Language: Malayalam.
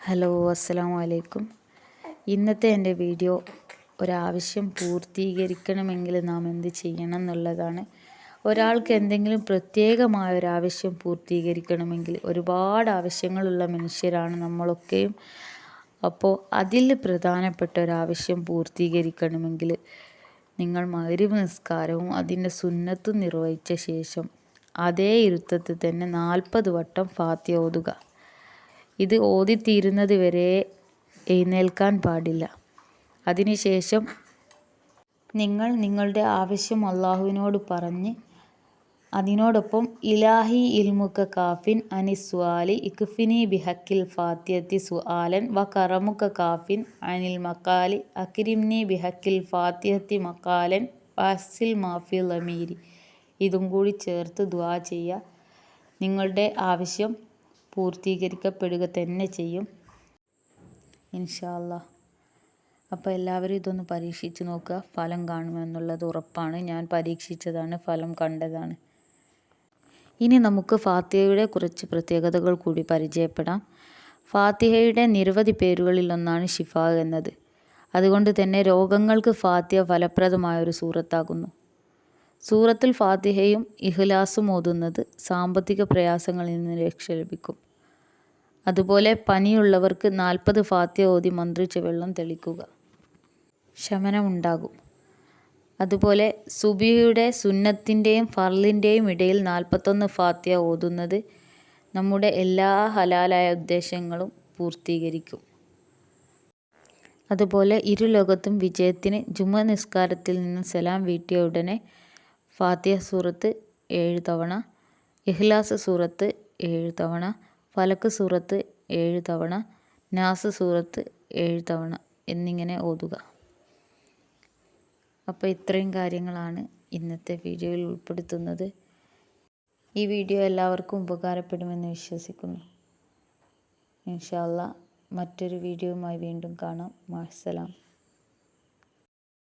ഹലോ അസ്സലാമു അലൈക്കും ഇന്നത്തെ എന്റെ വീഡിയോ ഒരാവശ്യം പൂർത്തീകരിക്കണമെങ്കിൽ നാം എന്ത് ചെയ്യണം എന്നുള്ളതാണ്. ഒരാൾക്ക് എന്തെങ്കിലും പ്രത്യേകമായ ഒരാവശ്യം പൂർത്തീകരിക്കണമെങ്കിൽ ഒരുപാട് ആവശ്യങ്ങളുള്ള മനുഷ്യരാണ് നമ്മളൊക്കെയും. അപ്പോൾ അതിൽ പ്രധാനപ്പെട്ട ഒരാവശ്യം പൂർത്തീകരിക്കണമെങ്കിൽ നിങ്ങൾ മഗ്‌രിബ് നിസ്കാരവും അതിന്റെ സുന്നത്തും നിർവഹിച്ച ശേഷം അതേ ഇരുത്തത്തിൽ തന്നെ നാൽപ്പത് വട്ടം ഫാത്തിഹ ഓതുക. ഇത് ഓതിത്തീരുന്നത് വരെ എഴുന്നേൽക്കാൻ പാടില്ല. അതിനുശേഷം നിങ്ങൾ നിങ്ങളുടെ ആവശ്യം അള്ളാഹുവിനോട് പറഞ്ഞ് അതിനോടൊപ്പം ഇലാഹി ഇൽമുക്ക കാഫിൻ അനിസ്വാലി ഇക്ഫിനി ബിഹക്കിൽ ഫാത്തിയത്തി സുആലൻ വ കറമുക്ക കാഫിൻ അനിൽ മക്കാലി അക്രിംനി ബിഹക്കിൽ ഫാത്തിയത്തി മക്കാലൻ വാസിൽ മാഫി ലമീരി ഇതും കൂടി ചേർത്ത് ദുആ ചെയ്യുക. നിങ്ങളുടെ ആവശ്യം പൂർത്തീകരിക്കപ്പെടുക തന്നെ ചെയ്യും. ഇൻഷാല്ല അപ്പോൾ എല്ലാവരും ഇതൊന്ന് പരീക്ഷിച്ച് നോക്കുക. ഫലം കാണുമെന്നുള്ളത് ഉറപ്പാണ്. ഞാൻ പരീക്ഷിച്ചതാണ് ഫലം കണ്ടതാണ്. ഇനി നമുക്ക് ഫാത്തിഹയുടെ കുറച്ച് പ്രത്യേകതകൾ കൂടി പരിചയപ്പെടാം. ഫാത്തിഹയുടെ നിരവധി പേരുകളിൽ ഒന്നാണ് ഷിഫ എന്നത്. അതുകൊണ്ട് തന്നെ രോഗങ്ങൾക്ക് ഫാത്തിഹ ഫലപ്രദമായ ഒരു സൂറത്താകുന്നു. സൂറത്തുൽ ഫാത്തിഹയും ഇഖ്ലാസും ഓതുന്നത് സാമ്പത്തിക പ്രയാസങ്ങളിൽ നിന്ന് രക്ഷ ലഭിക്കും. അതുപോലെ പനിയുള്ളവർക്ക് നാൽപ്പത് ഫാത്തിഹ ഓതി മന്ത്രിച്ച് വെള്ളം തെളിക്കുക. ശമനമുണ്ടാകും. അതുപോലെ സുബിയുടെ സുന്നത്തിന്റെയും ഫർലിന്റെയും ഇടയിൽ നാൽപ്പത്തൊന്ന് ഫാത്തിഹ ഓതുന്നത് നമ്മുടെ എല്ലാ ഹലാലായ ഉദ്ദേശങ്ങളും പൂർത്തീകരിക്കും. അതുപോലെ ഇരുലോകത്തും വിജയത്തിന് ജുമ നിസ്കാരത്തിൽ നിന്ന് സലാം വീട്ടിയ ഉടനെ ഫാത്തിഹ സൂറത്ത് ഏഴ് തവണ ഇഹ്ലാസ് സൂറത്ത് ഏഴ് തവണ ഫലക്ക് സൂറത്ത് ഏഴ് തവണ നാസ് സൂറത്ത് ഏഴ് തവണ എന്നിങ്ങനെ ഓതുക. അപ്പോൾ ഇത്രയും കാര്യങ്ങളാണ് ഇന്നത്തെ വീഡിയോയിൽ ഉൾപ്പെടുത്തുന്നത്. ഈ വീഡിയോ എല്ലാവർക്കും ഉപകാരപ്പെടുമെന്ന് വിശ്വസിക്കുന്നു. ഇൻഷാല്ല മറ്റൊരു വീഡിയോയുമായി വീണ്ടും കാണാം. മാസലാം